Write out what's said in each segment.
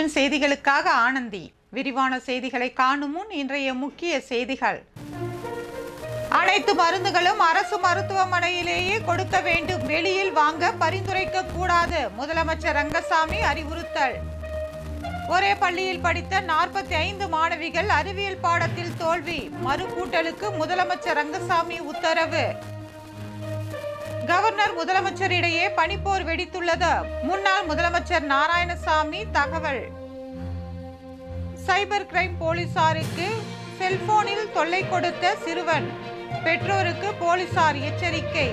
Vision செய்திகளுக்காக ஆனந்தி. விரிவான செய்திகளை காணும் முன் இன்றைய முக்கிய செய்திகள். அனைத்து மருந்துகளும் அரசு மருத்துவமனையிலேயே கொடுக்க வேண்டும். வெளியில் வாங்க பரிந்துரைக்க கூடாது. முதலமைச்சர் ரங்கசாமி அறிவுறுத்தல். ஒரே பள்ளியில் படித்த நாற்பத்தி ஐந்து மாணவிகள் அறிவியல் பாடத்தில் தோல்வி. மறுகூட்டலுக்கு முதலமைச்சர் ரங்கசாமி உத்தரவு. கவர்னர் முதலமைச்சர் இடையே பனிப்போர் வெடித்துள்ளது. முன்னாள் முதலமைச்சர் நாராயணசாமி தகவல். சைபர் கிரைம் போலீசாருக்கு செல்போனில் தொல்லை கொடுத்த சிறுவன் பெற்றோருக்கு போலீசார் எச்சரிக்கை.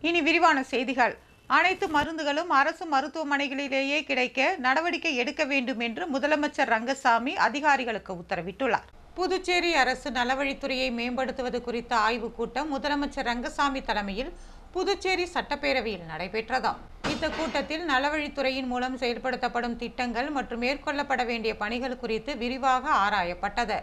இனி விரிவான செய்திகள். அனைத்து மருந்துகளும் அரசு மருத்துவமனைகளிலேயே கிடைக்க நடவடிக்கை எடுக்க வேண்டும் என்று முதலமைச்சர் ரங்கசாமி அதிகாரிகளுக்கு உத்தரவிட்டுள்ளார். புதுச்சேரி அரசு நலவழித்துறையை மேம்படுத்துவது குறித்த ஆய்வுக் கூட்டம் முதலமைச்சர் ரங்கசாமி தலைமையில் புதுச்சேரி சட்டப்பேரவையில் நடைபெற்றதாம். இந்த கூட்டத்தில் நலவழித்துறையின் மூலம் செயல்படுத்தப்படும் திட்டங்கள் மற்றும் மேற்கொள்ளப்பட வேண்டிய பணிகள் குறித்து விரிவாக ஆராயப்பட்டது.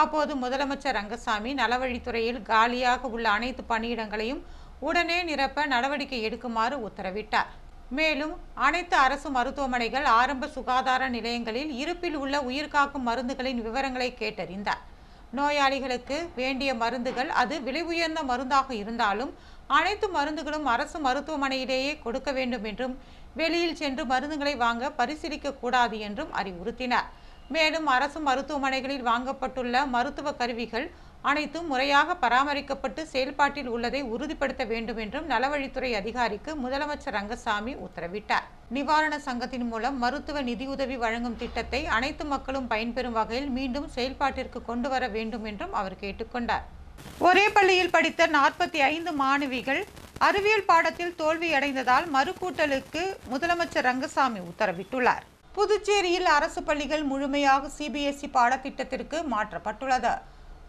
அப்போது முதலமைச்சர் ரங்கசாமி நலவழித்துறையில் காலியாக உள்ள அனைத்து பணியிடங்களையும் உடனே நிரப்ப நடவடிக்கை எடுக்குமாறு உத்தரவிட்டார். மேலும் அனைத்து அரசு மருத்துவமனைகள் ஆரம்ப சுகாதார நிலையங்களில் இருப்பில் உள்ள உயிர்காக்கும் மருந்துகளின் விவரங்களை கேட்டறிந்தார். நோயாளிகளுக்கு வேண்டிய மருந்துகள் அது விலை உயர்ந்த மருந்தாக இருந்தாலும் அனைத்து மருந்துகளும் அரசு மருத்துவமனையிலேயே கொடுக்க வேண்டும் என்றும் வெளியில் சென்று மருந்துகளை வாங்க பரிசீலிக்க கூடாது என்றும் அறிவுறுத்தினார். மேலும் அரசு மருத்துவமனைகளில் வாங்கப்பட்டுள்ள மருத்துவ கருவிகள் அனைத்தும் முறையாக பராமரிக்கப்பட்டு செயல்பாட்டில் உள்ளதை உறுதிப்படுத்த வேண்டும் என்றும் நலவழித்துறை அதிகாரிக்கு முதலமைச்சர் ரங்கசாமி உத்தரவிட்டார். நிவாரண சங்கத்தின் மூலம் மருத்துவ நிதியுதவி வழங்கும் திட்டத்தை அனைத்து மக்களும் பயன்பெறும் வகையில் மீண்டும் செயல்பாட்டிற்கு கொண்டு வர வேண்டும் என்றும் அவர் கேட்டுக்கொண்டார் ஒரே பள்ளியில் படித்த நாற்பத்தி ஐந்து மாணவிகள் அறிவியல் பாடத்தில் தோல்வியடைந்ததால் மறுகூட்டலுக்கு முதலமைச்சர் ரங்கசாமி உத்தரவிட்டுள்ளார். புதுச்சேரியில் அரசு பள்ளிகள் முழுமையாக சிபிஎஸ்இ பாடத்திட்டத்திற்கு மாற்றப்பட்டுள்ளது.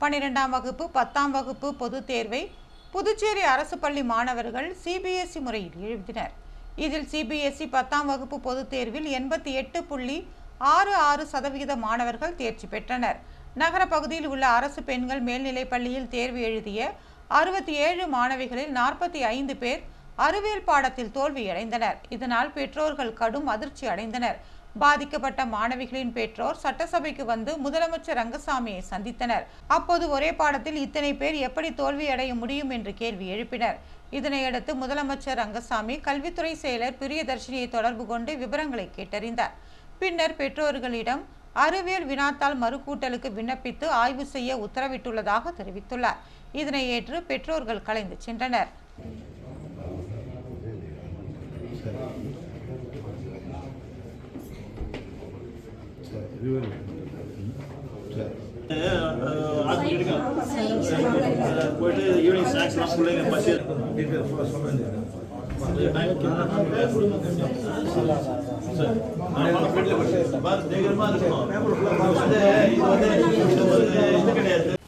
பன்னிரெண்டாம் வகுப்பு பத்தாம் வகுப்பு பொதுத் தேர்வை புதுச்சேரி அரசு பள்ளி மாணவர்கள் சிபிஎஸ்இ முறையில் எழுதினர். இதில் சிபிஎஸ்இ பத்தாம் வகுப்பு பொதுத் தேர்வில் எண்பத்தி எட்டு புள்ளி ஆறு ஆறு சதவிகித மாணவர்கள் தேர்ச்சி பெற்றனர். நகர பகுதியில் உள்ள அரசு பெண்கள் மேல்நிலைப் பள்ளியில் தேர்வு எழுதிய அறுபத்தி ஏழு மாணவிகளில் நாற்பத்தி ஐந்து பேர் அறிவியல் பாடத்தில் தோல்வியடைந்தனர். இதனால் பெற்றோர்கள் கடும் அதிர்ச்சி அடைந்தனர். பாதிக்கப்பட்ட மாணவிகளின் பெற்றோர் சட்டசபைக்கு வந்து முதலமைச்சர் ரங்கசாமியை சந்தித்தனர். அப்போது ஒரே பாடத்தில் இத்தனை பேர் எப்படி தோல்வியடைய முடியும் என்று கேள்வி எழுப்பினர். இதனையடுத்து முதலமைச்சர் ரங்கசாமி கல்வித்துறை செயலர் பிரியதர்ஷினியை தொடர்பு கொண்டு விவரங்களை கேட்டறிந்தார். பின்னர் பெற்றோர்களிடம் அறிவியல் வினாத்தால் மறுக்கூட்டலுக்கு விண்ணப்பித்து ஆய்வு செய்ய உத்தரவிட்டுள்ளதாக தெரிவித்துள்ளார். இதனை ஏற்று பெற்றோர்கள் கலைந்து சென்றனர். போயிட்டு ஈவினிங் ஸ்நாக்ஸ்லாம் பிள்ளைங்க பசி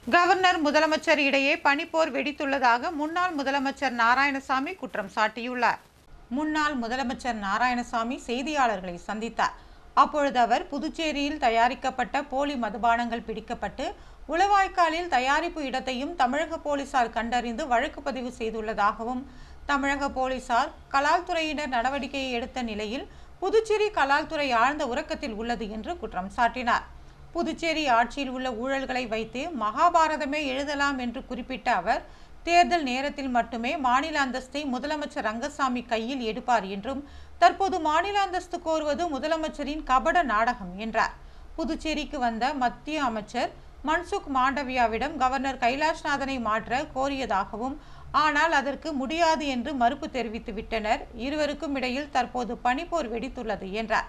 கவர்னர் முதலமைச்சர் இடையே பனிப்போர் வெடித்துள்ளதாக முன்னாள் முதலமைச்சர் நாராயணசாமி குற்றம் சாட்டியுள்ளார். முன்னாள் முதலமைச்சர் நாராயணசாமி செய்தியாளர்களை சந்தித்தார். அப்பொழுது அவர் புதுச்சேரியில் தயாரிக்கப்பட்ட போலி மதுபானங்கள் பிடிக்கப்பட்டு உளவாய்க்காலில் தயாரிப்பு இடத்தையும் தமிழக போலீசார் கண்டறிந்து வழக்கு பதிவு செய்துள்ளதாகவும் தமிழக போலீசார் கலால்துறையினர் நடவடிக்கையை எடுத்த நிலையில் புதுச்சேரி கலால்துறை ஆழ்ந்த உறக்கத்தில் உள்ளது என்று குற்றம் சாட்டினார். புதுச்சேரி ஆட்சியில் உள்ள ஊழல்களை வைத்து மகாபாரதமே எழுதலாம் என்று குறிப்பிட்ட அவர் தேர்தல் நேரத்தில் மட்டுமே மாநில அந்தஸ்தை முதலமைச்சர் ரங்கசாமி கையில் எடுப்பார் என்றும் தற்போது மாநில அந்தஸ்து கோருவது முதலமைச்சரின் கபட நாடகம் என்றார். புதுச்சேரிக்கு வந்த மத்திய அமைச்சர் மன்சுக் மாண்டவியாவிடம் கவர்னர் கைலாஷ்நாதனை மாற்ற கோரியதாகவும் ஆனால் அதற்கு முடியாது என்று மறுப்பு தெரிவித்து விட்டனர். இருவருக்கும் இடையில் தற்போது பனிப்போர் வெடித்துள்ளது என்றார்.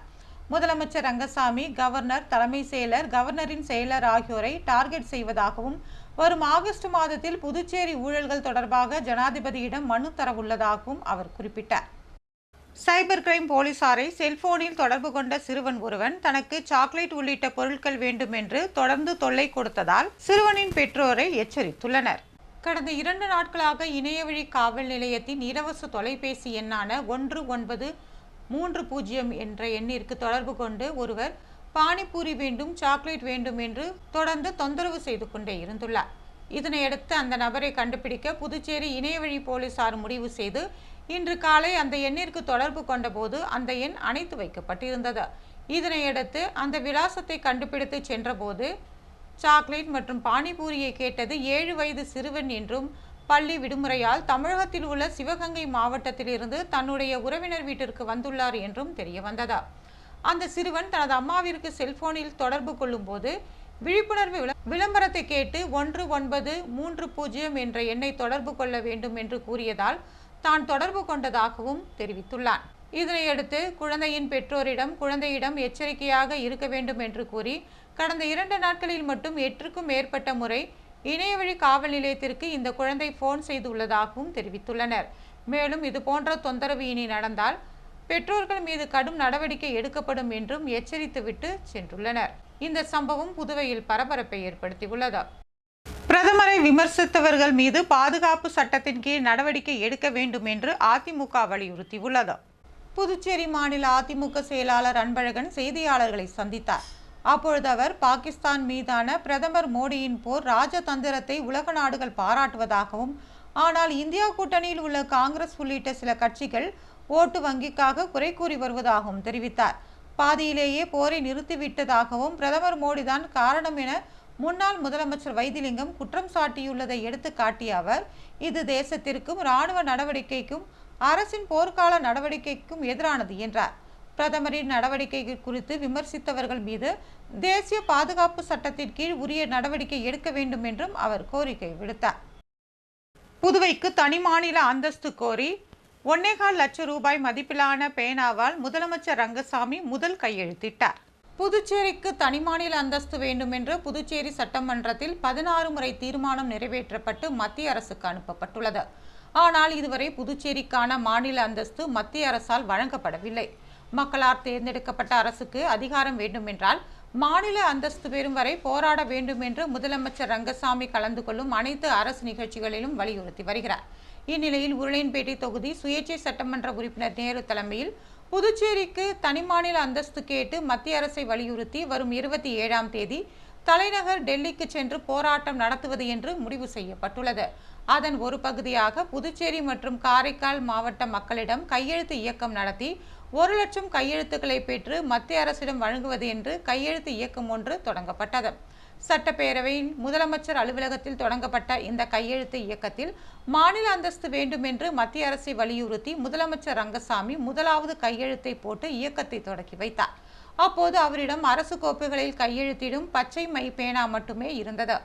முதலமைச்சர் ரங்கசாமி கவர்னர் தலைமை செயலர் கவர்னரின் செயலர் ஆகியோரை டார்கெட் செய்வதாகவும் வரும் ஆகஸ்ட் மாதத்தில் புதுச்சேரி ஊழல்கள் தொடர்பாக ஜனாதிபதியிடம் மனு தரவுள்ளதாகவும் அவர் குறிப்பிட்டார். சைபர் கிரைம் போலீசாரை செல்போனில் தொடர்பு கொண்ட சிறுவன் ஒருவன் தனக்கு சாக்லேட் உள்ளிட்ட பொருட்கள் வேண்டும் என்று தொடர்ந்து தொல்லை கொடுத்ததால் சிறுவனின் பெற்றோரை எச்சரித்துள்ளனர். கடந்த இரண்டு நாட்களாக இணையவழி காவல் நிலையத்தின் இலவச தொலைபேசி எண்ணான ஒன்று ஒன்பது மூன்று பூஜ்ஜியம் என்ற எண்ணிற்கு தொடர்பு கொண்டு ஒருவர் பானிபூரி வேண்டும் சாக்லேட் வேண்டும் என்று தொடர்ந்து தொந்தரவு செய்து கொண்டே இருந்துள்ளார். இதனையடுத்து அந்த நபரை கண்டுபிடிக்க புதுச்சேரி இணையவழி போலீசார் முடிவு செய்து இன்று காலை அந்த எண்ணிற்கு தொடர்பு கொண்டபோது அந்த எண் அணைத்து வைக்கப்பட்டிருந்தது. இதனையடுத்து அந்த விலாசத்தை கண்டுபிடித்து சென்றபோது சாக்லேட் மற்றும் பானிபூரியை கேட்டது ஏழு வயது சிறுவன் என்றும் பள்ளி விடுமுறையால் தமிழகத்தில் உள்ள சிவகங்கை மாவட்டத்திலிருந்து தன்னுடைய உறவினர் வீட்டிற்கு வந்துள்ளார் என்றும் தெரிய வந்ததா அந்த சிறுவன் தனது அம்மாவிற்கு செல்போனில் தொடர்பு கொள்ளும்போது விழிப்புணர்வு விளம்பரத்தை கேட்டு ஒன்று ஒன்பது மூன்று பூஜ்ஜியம் என்ற எண்ணை தொடர்பு கொள்ள வேண்டும் என்று கூறியதால் தான் தொடர்பு கொண்டதாகவும் தெரிவித்துள்ளான். இதனையடுத்து குழந்தையின் பெற்றோரிடம் குழந்தையிடம் எச்சரிக்கையாக இருக்க வேண்டும் என்று கூறி கடந்த இரண்டு நாட்களில் மட்டும் எட்டுக்கும் மேற்பட்ட முறை இணையவழி காவல் நிலையத்திற்கு இந்த குழந்தை போன் செய்துள்ளதாகவும் தெரிவித்துள்ளனர். மேலும் இது போன்ற தொந்தரவு இனி நடந்தால் பெற்றோர்கள் மீது கடும் நடவடிக்கை எடுக்கப்படும் என்றும் எச்சரித்துவிட்டு சென்றுள்ளனர். இந்த சம்பவம் புதுவையில் பரபரப்பை ஏற்படுத்தியுள்ளது. பிரதமரை விமர்சித்தவர்கள் மீது பாதுகாப்பு சட்டத்தின் கீழ் நடவடிக்கை எடுக்க வேண்டும் என்று அதிமுக வலியுறுத்தியுள்ளது. புதுச்சேரி மாநில அதிமுக செயலாளர் அன்பழகன் செய்தியாளர்களை சந்தித்தார். அப்பொழுது அவர் பாகிஸ்தான் மீதான பிரதமர் மோடியின் போர் ராஜதந்திரத்தை உலக நாடுகள் பாராட்டுவதாகவும் ஆனால் இந்தியா கூட்டணியில் உள்ள காங்கிரஸ் உள்ளிட்ட சில கட்சிகள் ஓட்டு வங்கிக்காக குறை கூறி வருவதாகவும் தெரிவித்தார். பாதியிலேயே போரை நிறுத்திவிட்டதாகவும் பிரதமர் மோடிதான் காரணம் என முன்னாள் முதலமைச்சர் வைத்திலிங்கம் குற்றம் சாட்டியுள்ளதை எடுத்து காட்டிய அவர் இது தேசத்திற்கும் இராணுவ நடவடிக்கைக்கும் அரசின் போர்க்கால நடவடிக்கைக்கும் எதிரானது என்றார். பிரதமரின் நடவடிக்கைகள் குறித்து விமர்சித்தவர்கள் மீது தேசிய பாதுகாப்பு சட்டத்தின் கீழ் உரிய நடவடிக்கை எடுக்க வேண்டும் என்றும் அவர் கோரிக்கை விடுத்தார். புதுவைக்கு தனி மாநில அந்தஸ்து கோரி ஒன்னேகால் லட்சம் ரூபாய் மதிப்பிலான பேனாவால் முதலமைச்சர் ரங்கசாமி முதல் கையெழுத்திட்டார். புதுச்சேரிக்கு தனி மாநில அந்தஸ்து வேண்டும் என்று புதுச்சேரி சட்டமன்றத்தில் பதினாறு முறை தீர்மானம் நிறைவேற்றப்பட்டு மத்திய அரசுக்கு அனுப்பப்பட்டுள்ளது. ஆனால் இதுவரை புதுச்சேரிக்கான மாநில அந்தஸ்து மத்திய அரசால் வழங்கப்படவில்லை. மக்களால் தேர்ந்தெடுக்கப்பட்ட அரசுக்கு அதிகாரம் வேண்டுமென்றால் மாநில அந்தஸ்து பெறும் வரை போராட வேண்டும் என்று முதலமைச்சர் ரங்கசாமி கலந்து கொள்ளும் அனைத்து அரசு நிகழ்ச்சிகளிலும் வலியுறுத்தி வருகிறார். இந்நிலையில் உருளையன்பேட்டை தொகுதி சுயேட்சை சட்டமன்ற உறுப்பினர் நேரு தலைமையில் புதுச்சேரிக்கு தனி மாநில அந்தஸ்து கேட்டு மத்திய அரசை வலியுறுத்தி வரும் இருபத்தி ஏழாம் தேதி தலைநகர் டெல்லிக்கு சென்று போராட்டம் நடத்துவது என்று முடிவு செய்யப்பட்டுள்ளது. அதன் ஒரு பகுதியாக புதுச்சேரி மற்றும் காரைக்கால் மாவட்ட மக்களிடம் கையெழுத்து இயக்கம் நடத்தி ஒரு லட்சம் கையெழுத்துக்களை பெற்று மத்திய அரசிடம் வழங்குவது என்று கையெழுத்து இயக்கம் ஒன்று தொடங்கப்பட்டது. சட்டப்பேரவையில் முதலமைச்சர் அலுவலகத்தில் தொடங்கப்பட்ட இந்த கையெழுத்து இயக்கத்தில் மாநில அந்தஸ்து வேண்டும் என்று மத்திய அரசை வலியுறுத்தி முதலமைச்சர் ரங்கசாமி முதலாவது கையெழுத்தை போட்டு இயக்கத்தை தொடக்கி வைத்தார். அப்போது அவரிடம் அரசு கோப்புகளில் கையெழுத்திடும் பச்சை மை பேனா மட்டுமே இருந்தது.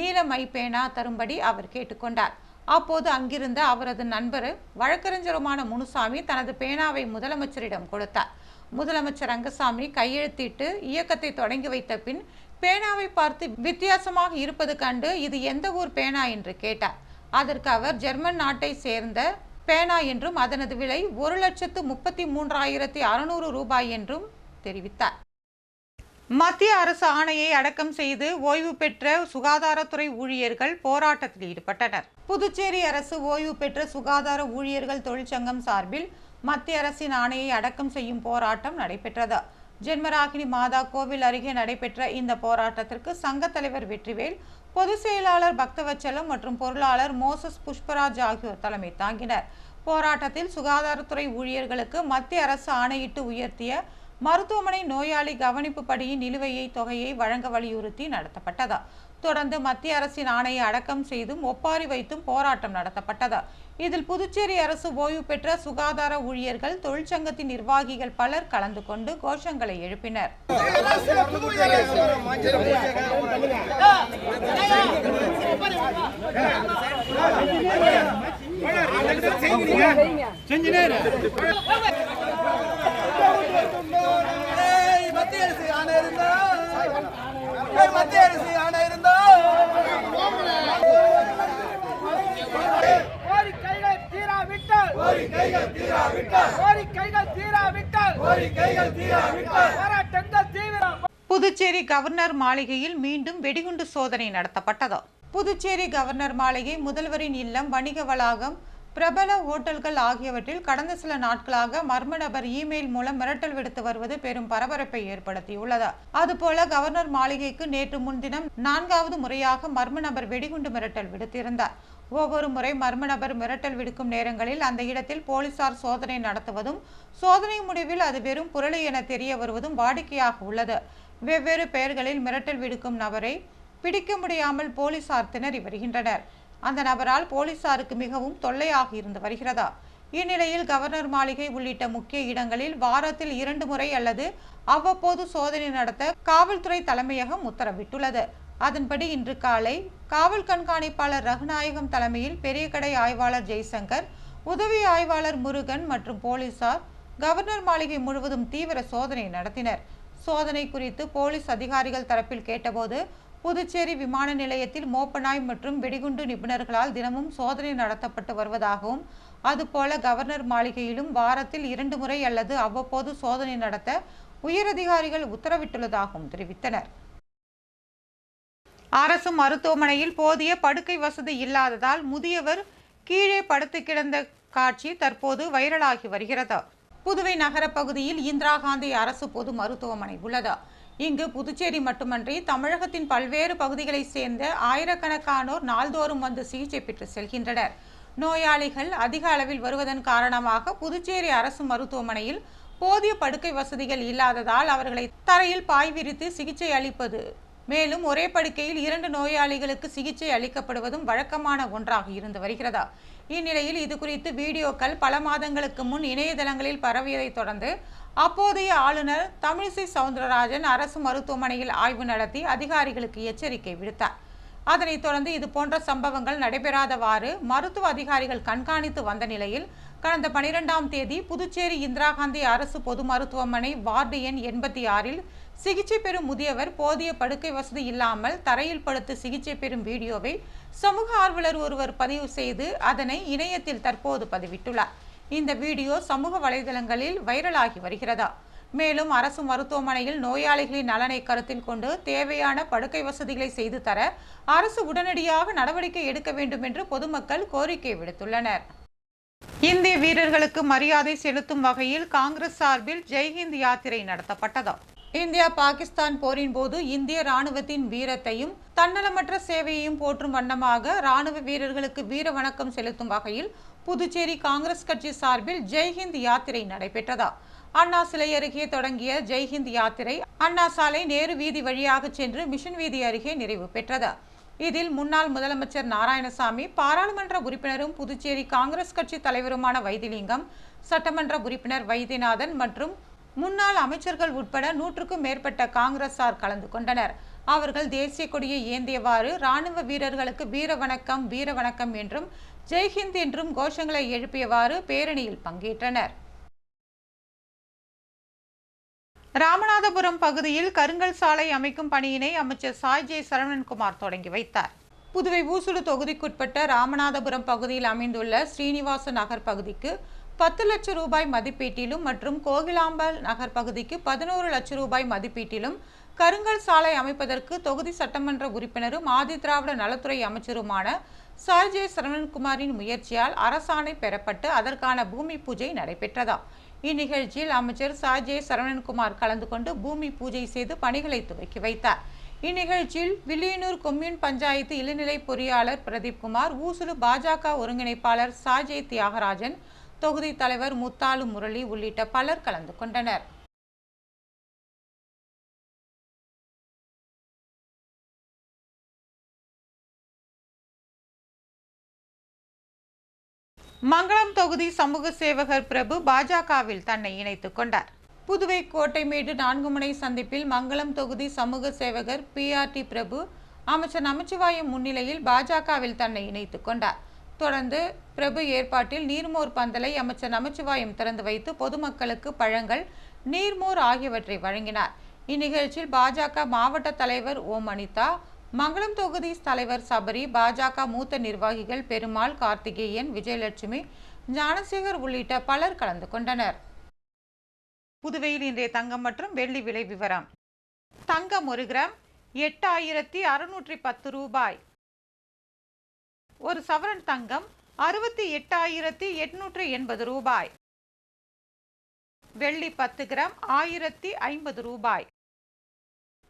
நீல மை பேனா தரும்படி அவர் கேட்டுக்கொண்டார் அப்போது அங்கிருந்த அவரது நண்பர் வழக்கறிஞருமான முனுசாமி தனது பேனாவை முதலமைச்சரிடம் கொடுத்தார். முதலமைச்சர் ரங்கசாமி கையெழுத்திட்டு இயக்கத்தை தொடங்கி வைத்த பின் பேனாவை பார்த்து வித்தியாசமாக இருப்பது கண்டு இது எந்த ஊர் பேனா என்று கேட்டார். அதற்கு அவர் ஜெர்மன் நாட்டை சேர்ந்த பேனா என்றும் அதனது விலை ஒரு லட்சத்து முப்பத்தி மூன்றாயிரத்தி அறுநூறு ரூபாய் என்றும் தெரிவித்தார். மத்திய அரசு ஆணையை அடக்கம் செய்து ஓய்வு பெற்ற சுகாதாரத்துறை ஊழியர்கள் போராட்டத்தில் ஈடுபட்டனர். புதுச்சேரி அரசு ஓய்வு பெற்ற சுகாதார ஊழியர்கள் தொழிற்சங்கம் சார்பில் மத்திய அரசின் ஆணையை அடக்கம் செய்யும் போராட்டம் நடைபெற்றது. ஜென்மராகினி மாதா கோவில் அருகே நடைபெற்ற இந்த போராட்டத்திற்கு சங்க தலைவர் வெற்றிவேல் பொதுச் செயலாளர் பக்தவச்சலம் மற்றும் பொருளாளர் மோசஸ் புஷ்பராஜ் ஆகியோர் தலைமை தாங்கினர். போராட்டத்தில் சுகாதாரத்துறை ஊழியர்களுக்கு மத்திய அரசு ஆணையிட்டு உயர்த்திய மருத்துவமனை நோயாளி கவனிப்பு படியின் நிலுவையை தொகையை வழங்க வலியுறுத்தி நடத்தப்பட்டதா. தொடர்ந்து மத்திய அரசின் ஆணையை அடக்கம் செய்தும் ஒப்பாரி வைத்தும் போராட்டம் நடத்தப்பட்டது. இதில் புதுச்சேரி அரசு ஓய்வு பெற்ற சுகாதார ஊழியர்கள் தொழிற்சங்கத்தின் நிர்வாகிகள் பலர் கலந்து கொண்டு கோஷங்களை எழுப்பினர். மத்திய அரசு ஆணையர் மத்திய அரசு ஆணை இருந்தா கோரிக்கைகள் தீராவிட்டால் கோரிக்கைகள் தீராவிட்டால். கோரிக்கைகள் தீராவிட்டால். கோரிக்கைகள் தீராவிட்டால். போராட்டங்கள் தீவிரம். புதுச்சேரி கவர்னர் மாளிகையில் மீண்டும் வெடிகுண்டு சோதனை நடத்தப்பட்டது. புதுச்சேரி கவர்னர் மாளிகை முதல்வரின் இல்லம் வணிக வளாகம் பிரபல ஹோட்டல்கள் ஆகியவற்றில் கடந்த சில நாட்களாக மர்ம நபர் இமெயில் மூலம் மிரட்டல் விடுத்து வருவது பெரும் பரபரப்பை ஏற்படுத்தியுள்ளது. அதுபோல கவர்னர் மாளிகைக்கு நேற்று முன்தினம் நான்காவது முறையாக மர்ம நபர் வெடிகுண்டு மிரட்டல் விடுத்திருந்தார். ஒவ்வொரு முறை மர்ம நபர் மிரட்டல் விடுக்கும் நேரங்களில் அந்த இடத்தில் போலீசார் சோதனை நடத்துவதும் சோதனை முடிவில் அது வெறும் புரளி என தெரிய வருவதும் வாடிக்கையாக உள்ளது. வெவ்வேறு பெயர்களில் மிரட்டல் விடுக்கும் நபரை பிடிக்க முடியாமல் போலீசார் திணறி வருகின்றனர் அந்த நபரால் போலீசாருக்கு மிகவும் தொல்லையாக இருந்து வருகிறதா? இந்நிலையில் கவர்னர் மாளிகை உள்ளிட்ட முக்கிய இடங்களில் வாரத்தில் இரண்டு முறை அல்லது அவ்வப்போது சோதனை நடத்த காவல்துறை தலைமையகம் உத்தரவிட்டுள்ளது. அதன்படி இன்று காலை காவல் கண்காணிப்பாளர் ரகுநாயகம் தலைமையில் பெரிய கடை ஆய்வாளர் ஜெய்சங்கர் உதவி ஆய்வாளர் முருகன் மற்றும் போலீசார் கவர்னர் மாளிகை முழுவதும் தீவிர சோதனை நடத்தினர். சோதனை குறித்து போலீஸ் அதிகாரிகள் தரப்பில் கேட்டபோது புதுச்சேரி விமான நிலையத்தில் மோப்பநாய் மற்றும் வெடிகுண்டு நிபுணர்களால் தினமும் சோதனை நடத்தப்பட்டு வருவதாகவும் அதுபோல கவர்னர் மாளிகையிலும் வாரத்தில் இரண்டு முறை அல்லது அவ்வப்போது சோதனை நடத்த உயரதிகாரிகள் உத்தரவிட்டுள்ளதாகவும் தெரிவித்தனர். அரசு மருத்துவமனையில் போதிய படுக்கை வசதி இல்லாததால் முதியவர் கீழே படுத்து கிடந்த காட்சி தற்போது வைரலாகி வருகிறது. புதுவை நகர பகுதியில் இந்திரா காந்தி அரசு பொது மருத்துவமனை உள்ளது. இங்கு புதுச்சேரி மட்டுமன்றி தமிழகத்தின் பல்வேறு பகுதிகளைச் சேர்ந்த ஆயிரக்கணக்கானோர் நாள்தோறும் வந்து சிகிச்சை பெற்று செல்கின்றனர். நோயாளிகள் அதிக அளவில் வருவதன் காரணமாக புதுச்சேரி அரசு மருத்துவமனையில் போதிய படுக்கை வசதிகள் இல்லாததால் அவர்களை தரையில் பாய் விரித்து சிகிச்சை அளிப்பது மேலும் ஒரே படுக்கையில் இரண்டு நோயாளிகளுக்கு சிகிச்சை அளிக்கப்படுவதும் வழக்கமான ஒன்றாக இருந்து வருகிறதா? இந்நிலையில் இது குறித்து வீடியோக்கள் பல மாதங்களுக்கு முன் இணையதளங்களில் பரவியதைத் தொடர்ந்து அப்போதைய ஆளுநர் தமிழிசை சவுந்தரராஜன் அரசு மருத்துவமனையில் ஆய்வு நடத்தி அதிகாரிகளுக்கு எச்சரிக்கை விடுத்தார். அதனைத் தொடர்ந்து இது போன்ற சம்பவங்கள் நடைபெறாதவாறு மருத்துவ அதிகாரிகள் கண்காணித்து வந்த நிலையில் கடந்த பனிரெண்டாம் தேதி புதுச்சேரி இந்திரா காந்தி அரசு பொது மருத்துவமனை வார்டு எண் எண்பத்தி ஆறில் சிகிச்சை பெறும் முதியவர் போதிய படுக்கை வசதி இல்லாமல் தரையில் படுத்து சிகிச்சை பெறும் வீடியோவை சமூக ஆர்வலர் ஒருவர் பதிவு செய்து அதனை இணையத்தில் தற்போது பதிவிட்டுள்ளார். இந்த வீடியோ சமூக வலைதளங்களில் வைரலாகி வருகிறதா? மேலும் அரசு மருத்துவமனையில் நோயாளிகளின் நலனை கருத்தில் கொண்டு தேவையான படுக்கை வசதிகளை செய்து தர அரசு உடனடியாக நடவடிக்கை எடுக்க வேண்டும் என்று பொதுமக்கள் கோரிக்கை விடுத்துள்ளனர். இந்திய வீரர்களுக்கு மரியாதை செலுத்தும் வகையில் காங்கிரஸ் சார்பில் ஜெய்ஹிந்த் யாத்திரை நடத்தப்பட்டது. இந்தியா பாகிஸ்தான் போரின் போது இந்திய ராணுவத்தின் வீரத்தையும் தன்னலமற்ற சேவையையும் போற்றும் வண்ணமாக ராணுவ வீரர்களுக்கு வீர வணக்கம் செலுத்தும் வகையில் புதுச்சேரி காங்கிரஸ் கட்சி சார்பில் ஜெய்ஹிந்த் யாத்திரை நடைபெற்றதா. அண்ணா சிலை அருகே தொடங்கிய ஜெய்ஹிந்த் யாத்திரை அண்ணா சாலை நேரு வீதி வழியாக சென்று மிஷன் வீதி அருகே நிறைவு பெற்றது. இதில் முன்னாள் முதலமைச்சர் நாராயணசாமி பாராளுமன்ற உறுப்பினரும் புதுச்சேரி காங்கிரஸ் கட்சி தலைவருமான வைத்திலிங்கம் சட்டமன்ற உறுப்பினர் வைத்தியநாதன் மற்றும் முன்னாள் அமைச்சர்கள் உட்பட நூற்றுக்கும் மேற்பட்ட காங்கிரசார் கலந்து கொண்டனர். அவர்கள் தேசிய கொடியை ஏந்தியவாறு ராணுவ வீரர்களுக்கு வீர வணக்கம் வீர வணக்கம் என்றும் ஜெய்ஹிந்த் என்றும் கோஷங்களை எழுப்பியவாறு பேரணியில் பங்கேற்றனர். ராமநாதபுரம் பகுதியில் கருங்கல் சாலை அமைக்கும் பணியினை அமைச்சர் சாய் ஜே சரவணன்குமார் தொடங்கி வைத்தார். புதுவை ஊசுடு தொகுதிக்குட்பட்ட ராமநாதபுரம் பகுதியில் அமைந்துள்ள ஸ்ரீனிவாச நகர் பகுதிக்கு பத்து லட்சம் ரூபாய் மதிப்பீட்டிலும் மற்றும் கோகிலாம்பல் நகர் பகுதிக்கு பதினோரு லட்சம் ரூபாய் மதிப்பீட்டிலும் கருங்கல் சாலை அமைப்பதற்கு தொகுதி சட்டமன்ற உறுப்பினரும் ஆதிதிராவிட நலத்துறை அமைச்சருமான சார் ஜே சரவணன்குமாரின் முயற்சியால் அரசாணை பெறப்பட்டு அதற்கான பூமி பூஜை நடைபெற்றதா? இந்நிகழ்ச்சியில் அமைச்சர் சாஜே சரவணன்குமார் கலந்து கொண்டு பூமி பூஜை செய்து பணிகளை துவக்கி வைத்தார். இந்நிகழ்ச்சியில் வில்லியனூர் கொம்யூன் பஞ்சாயத்து இளநிலை பொறியாளர் பிரதீப் குமார் பாஜக ஒருங்கிணைப்பாளர் சாஜே தியாகராஜன் தொகுதி தலைவர் முத்தாலு முரளி உள்ளிட்ட பலர் கலந்து கொண்டனர். மங்களம் தொகுதி சமூக சேவகர் பிரபு பாஜகவில் தன்னை இணைத்துக் கொண்டார். புதுவை கோட்டைமேடு நான்குமுனை சந்திப்பில் மங்களம் தொகுதி சமூக சேவகர் பிஆர்டி பிரபு அமைச்சர் நமச்சிவாயம் முன்னிலையில் பாஜகவில் தன்னை இணைத்துக் கொண்டார். தொடர்ந்து பிரபு ஏற்பாட்டில் நீர்மோர் பந்தலை அமைச்சர் நமச்சிவாயம் திறந்து வைத்து பொதுமக்களுக்கு பழங்கள் நீர்மோர் ஆகியவற்றை வழங்கினார். இந்நிகழ்ச்சியில் பாஜக மாவட்ட தலைவர் ஓம் அனிதா மங்களம் தொகுதி தலைவர் சபரி பாஜக மூத்த நிர்வாகிகள் பெருமாள் கார்த்திகேயன் விஜயலட்சுமி ஞானசேகர் உள்ளிட்ட பலர் கலந்து கொண்டனர். புதுவையில் இன்றைய தங்கம் மற்றும் வெள்ளி விலை விவரம். தங்கம் ஒரு கிராம் எட்டாயிரத்தி அறுநூற்றி பத்து ரூபாய். ஒரு சவரன் தங்கம் அறுபத்தி எட்டாயிரத்தி எட்நூற்று எண்பது ரூபாய். வெள்ளி பத்து கிராம் ஆயிரத்தி ஐம்பது ரூபாய்.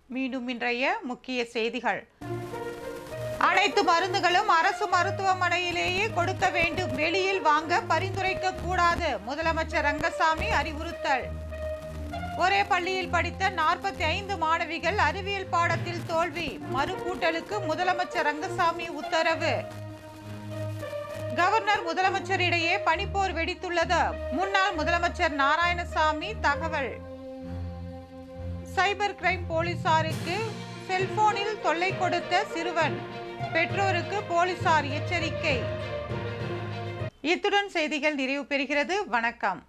மீண்டும் இன்றைய முக்கிய செய்திகள். அனைத்து மருந்துகளும் அரசு மருத்துவமனையிலேயே கொடுக்க வேண்டும். வெளியில் வாங்க பரிந்துரைக்க கூடாது. முதலமைச்சர் ரங்கசாமி அறிவுறுத்தல். ஒரே பள்ளியில் படித்த நாற்பத்தி ஐந்து மாணவிகள் அறிவியல் பாடத்தில் தோல்வி. மறுகூட்டலுக்கு முதலமைச்சர் ரங்கசாமி உத்தரவு. கவர்னர் முதலமைச்சரிடையே பனிப்போர் வெடித்துள்ளது. முன்னாள் முதலமைச்சர் நாராயணசாமி தகவல். சைபர் கிரைம் போலீசாருக்கு செல்போனில் தொல்லை கொடுத்த சிறுவன். பெற்றோருக்கு போலீசார் எச்சரிக்கை. இத்துடன் செய்திகள் நிறைவு பெறுகிறது. வணக்கம்.